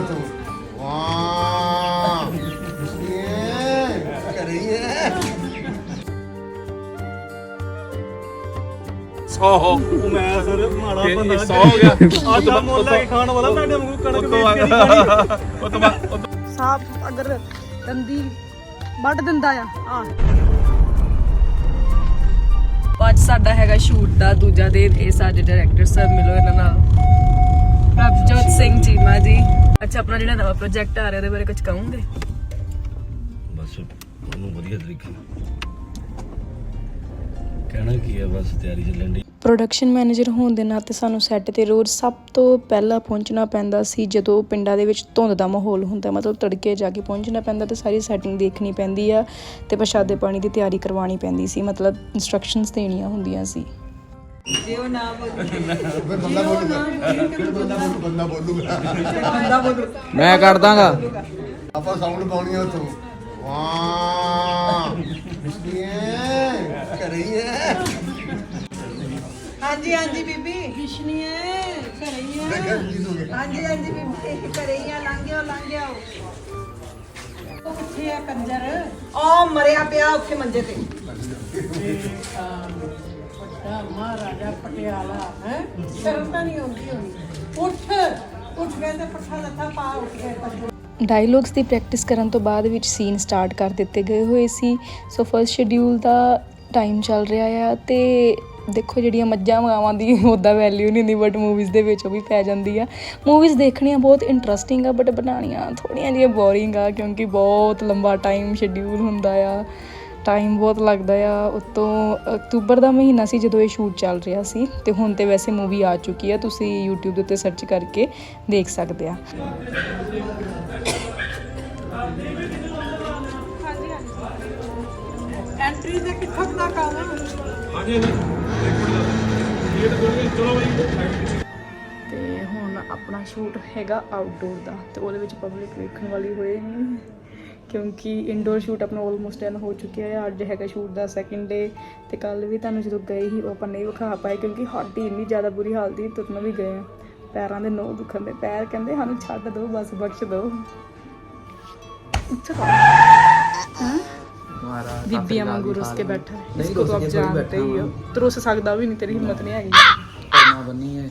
ਤੂੰ ਵਾਹ ਇਹ ਸੌ ਉਹ ਮੈਂ ਸਰ ਮਾੜਾ ਇਹ- ਬੰਦਾ ਸੌ ਹੋ ਗਿਆ। ਆਟਾ ਮੁੱਲ ਲੈ ਕੇ ਖਾਣ ਵਾਲਾ ਤੁਹਾਡੇ ਵਾਂਗੂ ਕਣਕ ਵੇਚ ਕੇ ਨਹੀਂ ਖਾਣੀ ਉਹ ਤੋਂ ਬਾਅਦ ਉਹ ਤੋਂ- ਸਾਫ਼ ਅਗਰ ਦੰਦੀ ਵੱਢ ਦਿੰਦਾ ਆ ਆ ਅੱਜ ਸਾਡਾ ਹੈਗਾ ਸ਼ੂਟ ਦਾ ਦੂਜਾ ਦਿਨ, ਇਹ ਸਾਡੇ ਡਾਇਰੈਕਟਰ ਸਰ ਮਿਲੋ ਇਹਨਾਂ ਨਾਲ ਪ੍ਰਭਜੋਤ ਸਿੰਘ ਚੀਮਾ ਜੀ ਅੱਛਾ ਆਪਣਾ ਜਿਹੜਾ ਨਵਾਂ ਪ੍ਰੋਜੈਕਟ ਆ ਰਿਹਾ ਉਹਦੇ ਬਾਰੇ ਕੁਝ ਕਹੋਗੇ? ਬਸ ਉਹਨੂੰ ਵਧੀਆ ਤਰੀਕੇ ਨਾਲ। ਕਹਿਣਾ ਕੀ ਹੈ ਬਸ ਤਿਆਰੀ ਚੱਲਣ ਦੀ ਪ੍ਰੋਡਕਸ਼ਨ ਮੈਨੇਜਰ ਹੋਣ ਦੇ ਨਾਤੇ ਸਾਨੂੰ ਸੈੱਟ ਤੇ ਰੋਜ਼ ਸਭ ਤੋਂ ਪਹਿਲਾਂ ਪਹੁੰਚਣਾ ਪੈਂਦਾ ਸੀ ਜਦੋਂ ਪਿੰਡਾਂ ਦੇ ਵਿੱਚ ਧੁੰਦ ਦਾ ਮਾਹੌਲ ਹੁੰਦਾ। ਮਤਲਬ ਤੜਕੇ ਜਾ ਕੇ ਪਹੁੰਚਣਾ ਪੈਂਦਾ ਤੇ ਸਾਰੀ ਸੈਟਿੰਗ ਦੇਖਣੀ ਪੈਂਦੀ ਆ ਤੇ ਪ੍ਰਸ਼ਾਦੇ ਪਾਣੀ ਦੀ ਤਿਆਰੀ ਕਰਵਾਉਣੀ ਪੈਂਦੀ ਸੀ। ਮਤਲਬ ਇਨਸਟਰਕਸ਼ਨਸ ਦੇਣੀਆਂ ਹੁੰਦੀਆਂ ਸੀ। ਫਿਰ ਬੰਦਾ ਬੋਲੂਗਾ। ਫਿਰ ਬੰਦਾ ਬੋਲੂ ਬੰਦਾ ਬੋਲੂਗਾ। ਮੈਂ ਕਰ ਦਾਂਗਾ। ਆਪਾਂ ਸਾਊਂਡ ਪਾਉਣੀ ਆ ਤੂੰ ਵਾਹ। ਇਹ ਕਰੀਏ ਹਾਂਜੀ ਹਾਂਜੀ ਬੀਬੀ। ਕਿਸ਼ਨੀਏ ਕਰਈਆਂ ਦੇਖਿਆ ਜੀ ਤੂੰ ਹਾਂਜੀ ਹਾਂਜੀ ਬੀਬੀ। ਕਰਈਆਂ ਲੰਘਿਓ ਲੰਘਿਓ ਉਹ ਕਿੱਥੇ ਆ ਕੰਜਰ? ਉਹ ਮਰਿਆ ਪਿਆ ਉੱਥੇ ਮੰਜੇ ਤੇ। ਮਹਾਰਾਜਾ ਪਟਿਆਲਾ, ਹੈ? ਸ਼ਰਮ ਤਾਂ ਨਹੀਂ ਆਉਂਦੀ ਹੋਣੀ। ਉੱਠ ਉੱਠ ਗਏ ਤੇ ਪੱਠਾ ਲੱਥਾ ਪਾ ਉੱਠ ਗਏ ਪੰਜ ਡਾਇਲੌਗਸ ਦੀ ਪ੍ਰੈਕਟਿਸ ਕਰਨ ਤੋਂ ਬਾਅਦ ਵਿੱਚ ਸੀਨ ਸਟਾਰਟ ਕਰ ਦਿੱਤੇ ਗਏ ਹੋਏ ਸੀ। ਸੋ ਫਰਸਟ ਸ਼ਡਿਊਲ ਦਾ ਟਾਈਮ ਚੱਲ ਰਿਹਾ ਆ ਤੇ ਦੇਖੋ ਜਿਹੜੀਆਂ ਮੱਝਾਂ ਗਾਵਾਂ ਦੀ ਉਹਦਾ ਵੈਲਿਊ ਨਹੀਂ ਹੁੰਦੀ ਬਟ ਮੂਵੀਜ਼ ਦੇ ਵਿੱਚ ਉਹ ਵੀ ਪੈ ਜਾਂਦੀ ਆ। ਮੂਵੀਜ਼ ਦੇਖਣੀਆਂ ਬਹੁਤ ਇੰਟਰਸਟਿੰਗ ਆ ਬਟ ਬਣਾਉਣੀਆਂ ਥੋੜੀਆਂ ਜਿਹੀਆਂ ਬੋਰਿੰਗ ਆ, ਕਿਉਂਕਿ ਬਹੁਤ ਲੰਬਾ ਟਾਈਮ ਸ਼ਡਿਊਲ ਹੁੰਦਾ ਆ। ਟਾਈਮ ਬਹੁਤ ਲੱਗਦਾ ਆ। ਉਤੋਂ ਅਕਤੂਬਰ ਦਾ ਮਹੀਨਾ ਸੀ ਜਦੋਂ ਇਹ ਸ਼ੂਟ ਚੱਲ ਰਿਹਾ ਸੀ ਤੇ ਹੁਣ ਤੇ ਵੈਸੇ ਮੂਵੀ ਆ ਚੁੱਕੀ ਆ। ਤੁਸੀਂ YouTube ਦੇ ਉੱਤੇ ਸਰਚ ਕਰਕੇ ਦੇਖ ਸਕਦੇ ਆ। ਐਂਟਰੀ ਦੇ ਕਿੱਥੋਂ ਦਾ ਕੰਮ ਹੈ ਹਾਂਜੀ ਹਾਂਜੀ। ਇੱਕ ਮਿੰਟ ਦਾ ਗੇਟ ਖੋਲ ਕੇ ਚਲੋ ਬਾਈ। ਤੇ ਹੁਣ ਆਪਣਾ ਸ਼ੂਟ ਹੈਗਾ ਆਊਟਡੋਰ ਦਾ ਤੇ ਉਹਦੇ ਵਿੱਚ ਪਬਲਿਕ ਵੇਖਣ ਵਾਲੀ ਹੋਏ ਨਹੀਂ ਕਿਉਂਕਿ ਇੰਡੋਰ ਸ਼ੂਟ ਆਪਣਾ ਆਲਮੋਸਟ ਐਨ ਹੋ ਚੁੱਕਿਆ ਹੈ ਅੱਜ ਹੈਗਾ ਸ਼ੂਟ ਦਾ ਸੈਕਿੰਡ ਡੇ ਤੇ ਕੱਲ ਵੀ ਤੁਹਾਨੂੰ ਜਦੋਂ ਗਏ ਹੀ ਉਹ ਆਪਾਂ ਵਿਖਾ ਪਾਏ ਕਿਉਂਕਿ ਸਾਡੀ ਇੰਨੀ ਜ਼ਿਆਦਾ ਬੁਰੀ ਹਾਲਤ ਸੀ ਤੁਰਨ ਵੀ ਗਏ ਪੈਰਾਂ ਦੇ ਨੋ ਦੁਖਣ ਦੇ ਪੈਰ ਕਹਿੰਦੇ ਸਾਨੂੰ ਛੱਡ ਦਿਓ ਬਸ ਬਖਸ਼ ਦਿਓ ਉੱਚਾ ਹਾਂ? ਬੀਬੀਆਂ ਵਾਂਗੂ ਰੁੱਸ ਕੇ ਬੈਠਾ ਇਸ ਕੋ ਆਪ ਜਾਣਦੇ ਹੀ ਹੋ। ਤਰੁੱਸ ਸਕਦਾ ਵੀ ਨਹੀਂ ਤੇਰੀ ਹਿੰਮਤ ਨਹੀਂ ਹੈਗੀ। ਕਰਨਾ ਬੰਨੀ ਹੈ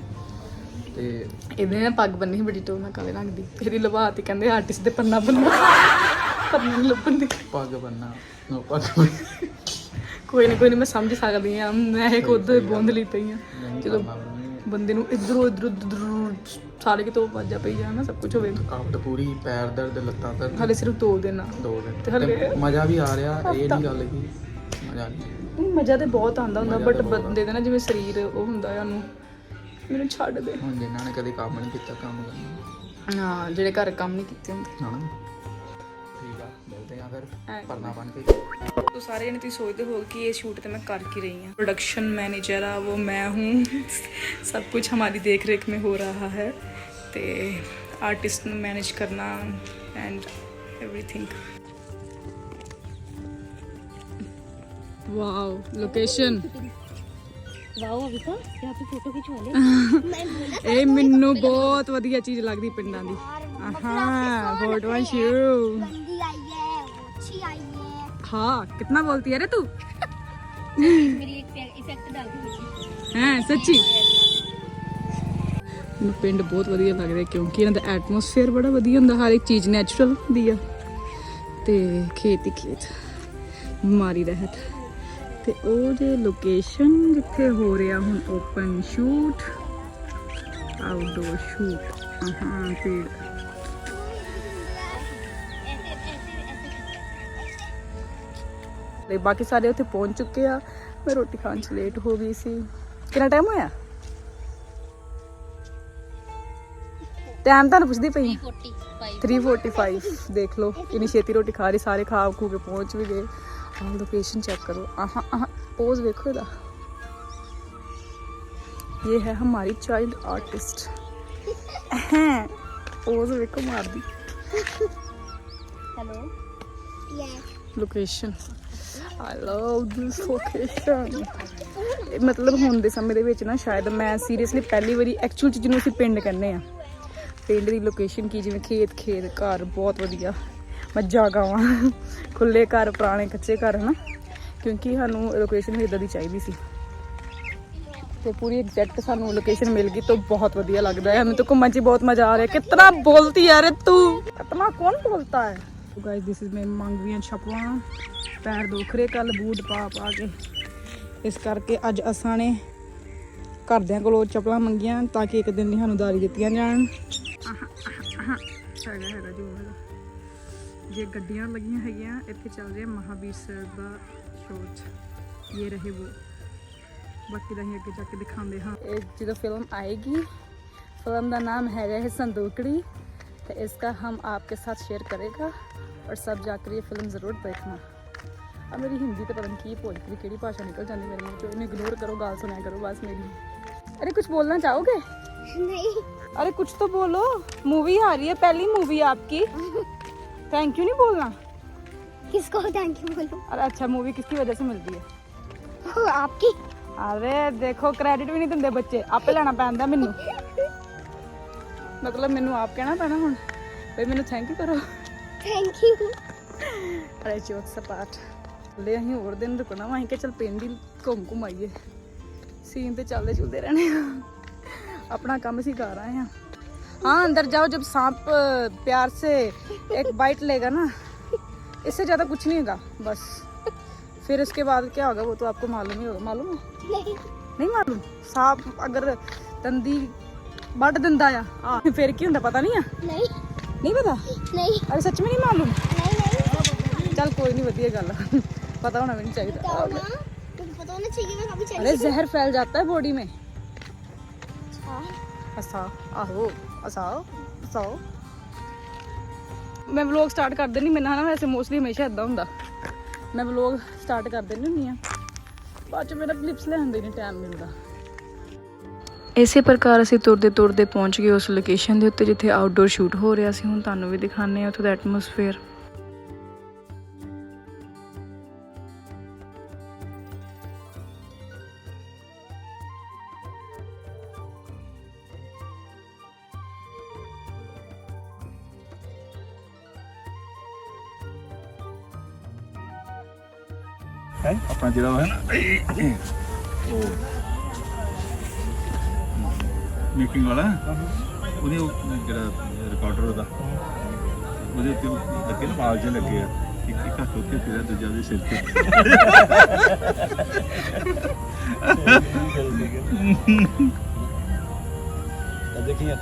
ਤੇ ਇਹਦੇ ਨਾਲ ਪੱਗ ਬੰਨੀ ਬੜੀ ਟੋਨਾ ਕਾਲੇ ਰੰਗ ਦੀ। ਇਹਦੀ ਕਹਿੰਦੇ ਆਰਟਿਸਟ ਦੇ ਪੰਨਾ ਬੰਨਾ। ਪੰਨਾ ਨੀ ਲੱਭਣ ਦੀ ਪੱਗ ਬੰਨਾ। ਨੋ ਪੱਗ ਬੰਨ੍ਹਣਾ। ਕੋਈ ਨਹੀਂ ਕੋਈ ਨਹੀਂ ਮੈਂ ਸਮਝ ਸਕਦੀ ਆ ਮੈਂ ਇਹ ਖੁਦ ਬੋਂਦ ਲਈ ਪਈ ਆ। ਨਹੀਂ ਜਦੋਂ ਕਰਨਾ। ਬੰਦੇ ਨੂੰ ਇਧਰੋਂ ਇਧਰੋਂ ਇਧਰੋਂ ਸਾਰੇ ਕਿਤੋਂ ਵਾਜਾ ਪਈ ਜਾਣਾ ਨਾ ਸਭ ਕੁਝ ਹੋਵੇ। ਥਕਾਵਟ ਪੂਰੀ ਪੈਰ ਦਰਦ ਲੱਤਾਂ ਦਰਦ। ਹਾਲੇ ਸਿਰਫ ਤੋਲ ਦੇਣਾ ਦੋ ਦਿਨ। ਤੇ ਹਲੇ- ਤੇ ਮਜ਼ਾ ਵੀ ਆ ਰਿਹਾ ਇਹ ਨਹੀਂ ਗੱਲ ਕਿ ਮਜ਼ਾ ਨਹੀਂ ਮਜ਼ਾ ਤੇ ਬਹੁਤ ਆਉਂਦਾ ਹੁੰਦਾ ਮਜ਼ਾ ਬਟ ਤਾਂ ਬਹੁਤ ਬੰਦੇ ਦਾ ਨਾ ਜਿਵੇਂ ਸਰੀਰ ਉਹ ਹੁੰਦਾ ਆ ਉਹਨੂੰ। ਮੈਨੂੰ ਛੱਡ ਦੇ। ਹੁਣ ਜਿਨ੍ਹਾਂ ਨੇ ਕਦੇ ਕੰਮ ਨਹੀਂ ਕੀਤਾ ਕੰਮ ਕਰਨਾ। ਹਾਂ ਜਿਹੜੇ ਘਰ ਕੰਮ ਨਹੀਂ ਕੀਤੇ ਹੁੰਦੇ। ਹਾਂ। ਠੀਕ ਆ ਮਿਲਦੇ ਆ ਫਿਰ ਐਂ। ਪਰਨਾ ਬਣ ਕੇ तो सारे जने तुम सोचते हो कि ये शूट तो मैं कर की रही हूँ प्रोडक्शन मैनेजर आ वो मैं हूँ सब कुछ हमारी देख रेख में हो रहा है तो आर्टिस्ट मैनेज करना and everything wow location wow Avika यहाँ पे फोटो खिंचवा ले ਇਹ ਮੈਨੂੰ ਬਹੁਤ ਵਧੀਆ ਚੀਜ਼ ਲੱਗਦੀ ਪਿੰਡਾਂ ਦੀ ਆਹਾਂ ਫੋਟੋਆਂ ਸ਼ੁਰੂ है हाँ कितना बोलती है रे तू मेरी एक इफेक्ट डाल दी ਹੈ ਸੱਚੀ ਮੈਨੂੰ ਪਿੰਡ ਬਹੁਤ ਵਧੀਆ ਲੱਗ ਰਿਹਾ ਕਿਉਂਕਿ ਇਹਨਾਂ ਦਾ ਐਟਮੋਸਫੇਅਰ ਬੜਾ ਵਧੀਆ ਹੁੰਦਾ ਹਰ ਇੱਕ ਚੀਜ਼ ਨੈਚੁਰਲ ਹੁੰਦੀ ਆ ਤੇ ਖੇਤ ਹੀ ਖੇਤ ਬਿਮਾਰੀ ਰਹਿਤ ਤੇ ਉਹ ਜੇ ਲੋਕੇਸ਼ਨ ਜਿੱਥੇ ਹੋ ਰਿਹਾ ਹੁਣ ਓਪਨ ਸ਼ੂਟ ਆਊਟਡੋਰ ਸ਼ੂਟ ਹਾਂ ਪੇੜ ਤੇ ਬਾਕੀ ਸਾਰੇ ਉੱਥੇ ਪਹੁੰਚ ਚੁੱਕੇ ਆ ਮੈਂ ਰੋਟੀ ਖਾਣ ਚ ਲੇਟ ਹੋ ਗਈ ਸੀ ਕਿੰਨਾ ਟਾਈਮ ਹੋਇਆ ਟਾਈਮ ਤੁਹਾਨੂੰ ਪੁੱਛਦੀ ਪਈ ਹਾਂ। 345 ਦੇਖ ਲਓ ਕਿੰਨੀ ਛੇਤੀ ਰੋਟੀ ਖਾ ਰਹੀ ਸਾਰੇ ਖਾ ਖੂ ਕੇ ਪਹੁੰਚ ਵੀ ਗਏ ਆਹ ਲੋਕੇਸ਼ਨ ਚੈੱਕ ਕਰੋ ਆਹਾਂ ਆਹਾਂ ਪੋਜ਼ ਵੇਖੋ ਇਹਦਾ ਇਹ ਹੈ ਹਮਾਰੀ ਚਾਈਲਡ ਆਰਟਿਸਟ ਪੋਜ਼ ਵੇਖੋ ਮਾਰਦੀ hello location I love this location ਮਤਲਬ ਹੁਣ ਦੇ ਸਮੇਂ ਦੇ ਵਿੱਚ ਨਾ ਸ਼ਾਇਦ ਮੈਂ ਸੀਰੀਅਸਲੀ ਪਹਿਲੀ ਵਾਰੀ ਐਕਚੁਅਲ ਚੀਜ਼ ਨੂੰ ਅਸੀਂ ਪਿੰਡ ਕਹਿੰਦੇ ਆ ਪਿੰਡ ਦੀ ਲੋਕੇਸ਼ਨ ਕੀ, ਜਿਵੇਂ ਖੇਤ ਖੇਤ, ਘਰ ਬਹੁਤ ਵਧੀਆ। ਮੱਝਾਂ ਗਾਵਾਂ ਖੁੱਲੇ ਘਰ, ਪੁਰਾਣੇ ਕੱਚੇ ਘਰ, ਹਨਾ? ਕਿਉਂਕਿ ਸਾਨੂੰ ਲੋਕੇਸ਼ਨ ਵੀ ਇਦਾਂ ਦੀ ਚਾਹੀਦੀ ਸੀ। ਤੇ ਪੂਰੀ ਐਗਜ਼ੈਕਟ ਸਾਨੂੰ ਲੋਕੇਸ਼ਨ ਮਿਲ ਗਈ ਤਾਂ ਬਹੁਤ ਵਧੀਆ ਲੱਗਦਾ ਹੈ। ਮੈਨੂੰ ਤਾਂ ਘੁੰਮਣ 'ਚ ਬਹੁਤ ਮਜ਼ਾ ਆ ਰਿਹਾ। ਕਿਤਨਾ ਬੋਲਤੀ ਯਾਰ ਤੂੰ। ਕਿਤਨਾ ਕੌਣ ਬੋਲਤਾ ਹੈ? ਸੋ ਗਾਇਸ ਥਿਸ ਇਜ਼ ਮੇ ਮੰਗਵੀਆਂ ਛਪਵਾ ਪੈਰ ਦੋਖਰੇ ਕੱਲ ਬੂਟ ਪਾ ਪਾ ਕੇ। ਇਸ ਕਰਕੇ ਅੱਜ ਅਸਾਂ ਨੇ ਘਰਦਿਆਂ ਕੋਲੋਂ ਚਪਲਾਂ ਮੰਗੀਆਂ ਤਾਂ ਕਿ ਇੱਕ ਦਿਨ ਦੀ ਸਾਨੂੰ ਦਾਰੀ ਦਿੱਤੀਆਂ ਜਾਣ। ਹੈਗਾ ਹੈਗਾ, ਜੀ ਜੇ ਗੱਡੀਆਂ ਲੱਗੀਆਂ ਹੈਗੀਆਂ, ਇੱਥੇ ਚੱਲ ਰਿਹਾ ਮਹਾਵੀਰ ਸਰ ਦਾ ਸ਼ੋਅ ਇਹ ਰਹੇ ਉਹ। ਬਾਕੀ ਦਾ ਹੀ ਅੱਗੇ ਜਾ ਕੇ ਦਿਖਾਉਂਦੇ ਹਾਂ। ਇਹ ਜਦੋਂ ਫਿਲਮ ਆਏਗੀ ਫਿਲਮ ਦਾ ਨਾਮ ਹੈਗਾ ਹੈ ਸੰਦੂਕੜੀ। तो इसका हम आपके साथ शेयर करेगा और सब जाकर ये फ़िल्म ज़रूर देखना। अब मेरी हिंदी तो पता नहीं की भोजपुरी कि भाषा निकल जाती मेरे मुँह इन्हें इग्नोर करो गाल सुना करो बस मेरी। अरे कुछ बोलना चाहोगे? नहीं। अरे कुछ तो बोलो। मूवी आ रही है पहली मूवी आपकी। थैंक यू नहीं बोलना। किसको? थैंक यू बोलो। अरे अच्छा मूवी किसकी वजह से मिलती है? आपकी। अरे देखो क्रेडिट भी नहीं दिंदे बच्चे। आपे लेना पैंदा मैनू। ਮਤਲਬ ਮੈਨੂੰ ਆਪ ਕਹਿਣਾ ਪੈਣਾ ਹੁਣ ਵੀ ਮੈਨੂੰ ਥੈਂਕ ਯੂ ਕਰੋ थैंक यू ਅਰੇ ਜੋਕ ਸਪਾਟ ਲੈ ਅਸੀਂ ਹੋਰ ਦਿਨ ਰੁਕਣਾ ਵਾ ਅਸੀਂ ਕਿ ਚਲ ਪਿੰਡ ਹੀ ਘੁੰਮ ਘੁੰਮ ਆਈਏ ਸੀਨ ਤੇ ਚੱਲਦੇ ਚੁਲਦੇ ਰਹਿਣੇ ਆ अपना काम ही कर रहे हैं हाँ अंदर जाओ जब सांप अ, प्यार से एक बाइट लेगा ना इससे ज़्यादा कुछ नहीं होगा बस फिर उसके बाद क्या होगा वो तो आपको मालूम ही होगा मालूम है नहीं ਨਹੀਂ ਮਾਲੂਮ ਸਾਪ ਅਗਰ ਦੰਦੀ ਵੱਢ ਦਿੰਦਾ ਆ। ਆ ਫਿਰ ਕੀ ਹੁੰਦਾ ਪਤਾ ਨਹੀਂ ਆ? ਨਹੀਂ। ਨਹੀਂ ਪਤਾ? ਨਹੀਂ। ਅਰੇ ਸੱਚ ਵਿੱਚ ਮਾਲੂਮ? ਨਹੀਂ ਨਹੀਂ। ਚੱਲ ਕੋਈ ਨਹੀਂ ਵਧੀਆ ਗੱਲ ਪਤਾ ਹੋਣਾ ਵੀ ਨਹੀਂ ਚਾਹੀਦਾ। ਪਤਾ ਹੋਣਾ। ਚਾਹੀਏ ਮੈਂ ਕਭੀ ਚਾਹੀਏ ਅਰੇ ਜ਼ਹਿਰ ਫੈਲ ਜਾਂਦਾ ਹੈ ਬੋਡੀ ਮੇਂ। ਅਸਾ ਆਹੋ ਅਸਾ ਅਸਾ। ਮੈਂ ਵਲੌਗ ਸਟਾਰਟ ਕਰ ਦਿੰਦੀ ਮੇਰੇ ਨਾ ਵੈਸੇ ਮੋਸਟਲੀ ਹਮੇਸ਼ਾ ਇਦਾਂ ਹੁੰਦਾ। ਮੈਂ ਵਲੌਗ ਸਟਾਰਟ ਕਰ ਦਿੰਦੀ ਹੁੰਦੀ ਆ। ਬਾਅਦ ਚ ਮੇਰਾ ਕਲਿੱਪਸ ਲੈਣ ਦੇ ਨਹੀਂ ਟਾਈਮ ਮਿਲਦਾ। ਇਸੇ ਪ੍ਰਕਾਰ ਅਸੀਂ ਤੁਰਦੇ ਤੁਰਦੇ ਪਹੁੰਚ ਗਏ ਉਸ ਲੋਕੇਸ਼ਨ ਦੇ ਉੱਤੇ ਜਿੱਥੇ ਆਊਟਡੋਰ ਸ਼ੂਟ ਹੋ ਰਿਹਾ ਸੀ। ਹੁਣ ਤੁਹਾਨੂੰ ਵੀ ਦਿਖਾਣੇ ਆ ਉੱਥੋਂ ਦਾ ਐਟਮੋਸਫੇਅਰ ਹੈ? ਆਪਣਾ ਜਿਹੜਾ ਹੈ ਨਾ। ਉਹ ਮੇਕਿੰਗ ਵਾਲਾ। ਉਹਦੇ ਉਹ ਜਿਹੜਾ ਰਿਕਾਰਡਰ ਉਹਦਾ। ਉਹਦੇ ਉੱਤੇ ਉਹ ਲੱਗੇ ਨਾ ਬਾਲ ਜਿਹੇ ਲੱਗੇ ਆ। ਇੱਕ ਇੱਕ ਹੱਥ ਉੱਤੇ ਫਿਰ ਦੂਜਾ ਉਹਦੇ ਸਿਰ ਤੇ। ਦੇਖੀਏ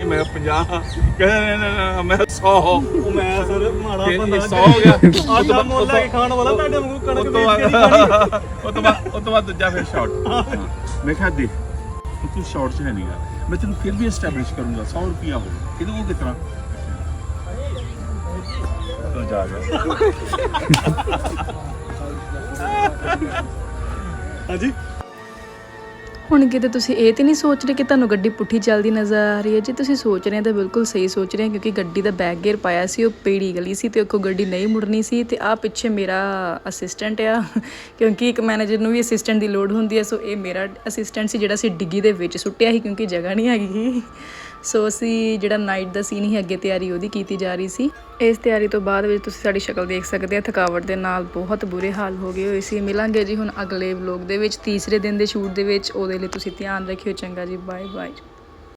ਇਹ ਮੈਂ 50 ਕਹਿੰਦਾ ਮੈਂ 100 ਉਹ ਮੈਂ ਸਰ ਮਾੜਾ ਬੰਦਾ ਇਹ 100 ਹੋ ਗਿਆ। ਆਟਾ ਮੁੱਲ ਲੈ ਕੇ ਖਾਣ ਵਾਲਾ ਤੁਹਾਡੇ ਵਾਂਗੂ ਕਣਕ ਵੇਚ ਕੇ ਬਾਅਦ ਨਹੀਂ ਖਾਣੀ। ਉਹ ਤੋਂ ਬਾਅਦ ਉਹ ਤੋਂ ਬਾਅਦ ਦੂਜਾ ਫਿਰ ਸ਼ਾਰਟ ਮੈਂ ਕਿਹਾ ਹੁਣ ਤੂੰ ਸ਼ਾਰਟ 'ਚ ਹੈ ਨਹੀਂਗਾ ਮੈਂ ਤੈਨੂੰ ਫਿਰ ਵੀ ਐਸਟੈਬਲਿਸ਼ ਕਰੂੰਗਾ 100 ਰੁਪਿਆ ਹੋ ਇਹਨੂੰ ਉਹ ਕਿਤਨਾ ਤਾਂ ਜਾ ਗਿਆ। ਹਾਂਜੀ? ਹੁਣ ਕਿਤੇ ਤੁਸੀਂ ਇਹ ਤੇ ਨਹੀਂ ਸੋਚ ਰਹੇ ਕਿ ਤੁਹਾਨੂੰ ਗੱਡੀ ਪੁੱਠੀ ਚੱਲਦੀ ਨਜ਼ਰ ਆ ਰਹੀ ਹੈ। ਜੇ ਤੁਸੀਂ ਸੋਚ ਰਹੇ ਤਾਂ ਬਿਲਕੁਲ ਸਹੀ ਸੋਚ ਰਹੇ ਕਿਉਂਕਿ ਗੱਡੀ ਦਾ ਬੈਕ ਗੇਅਰ ਪਾਇਆ ਸੀ, ਉਹ ਪੀੜੀ ਗਲੀ ਸੀ ਤੇ ਉਹ ਗੱਡੀ ਨਹੀਂ ਮੁੜਨੀ ਸੀ ਤੇ ਆ ਪਿੱਛੇ ਮੇਰਾ ਅਸਿਸਟੈਂਟ ਆ, ਕਿਉਂਕਿ ਇੱਕ ਮੈਨੇਜਰ ਨੂੰ ਵੀ ਅਸਿਸਟੈਂਟ ਦੀ ਲੋੜ ਹੁੰਦੀ ਹੈ। ਸੋ ਇਹ ਮੇਰਾ ਅਸਿਸਟੈਂਟ ਸੀ ਜਿਹੜਾ ਸੀ ਡਿੱਗੀ ਦੇ ਵਿੱਚ ਸੁੱਟਿਆ ਸੀ ਕਿਉਂਕਿ ਜਗ੍ਹਾ ਨਹੀਂ ਹੈਗੀ। ਸੋ ਅਸੀਂ ਜਿਹੜਾ ਨਾਈਟ ਦਾ ਸੀਨ ਹੀ ਅੱਗੇ ਤਿਆਰੀ ਉਹਦੀ ਕੀਤੀ ਜਾ ਰਹੀ ਸੀ। ਇਸ ਤਿਆਰੀ ਤੋਂ ਬਾਅਦ ਵਿੱਚ ਤੁਸੀਂ ਸਾਡੀ ਸ਼ਕਲ ਦੇਖ ਸਕਦੇ ਆ। ਥਕਾਵਟ ਦੇ ਨਾਲ ਬਹੁਤ ਬੁਰੇ ਹਾਲ ਹੋ ਗਏ ਹੋਏ ਸੀ। ਮਿਲਾਂਗੇ ਜੀ ਹੁਣ ਅਗਲੇ ਵਲੌਗ ਦੇ ਵਿੱਚ, ਤੀਸਰੇ ਦਿਨ ਦੇ ਸ਼ੂਟ ਦੇ ਵਿੱਚ। ਉਹਦੇ ਲਈ ਤੁਸੀਂ ਧਿਆਨ ਰੱਖਿਓ। ਚੰਗਾ ਜੀ ਬਾਏ ਬਾਏ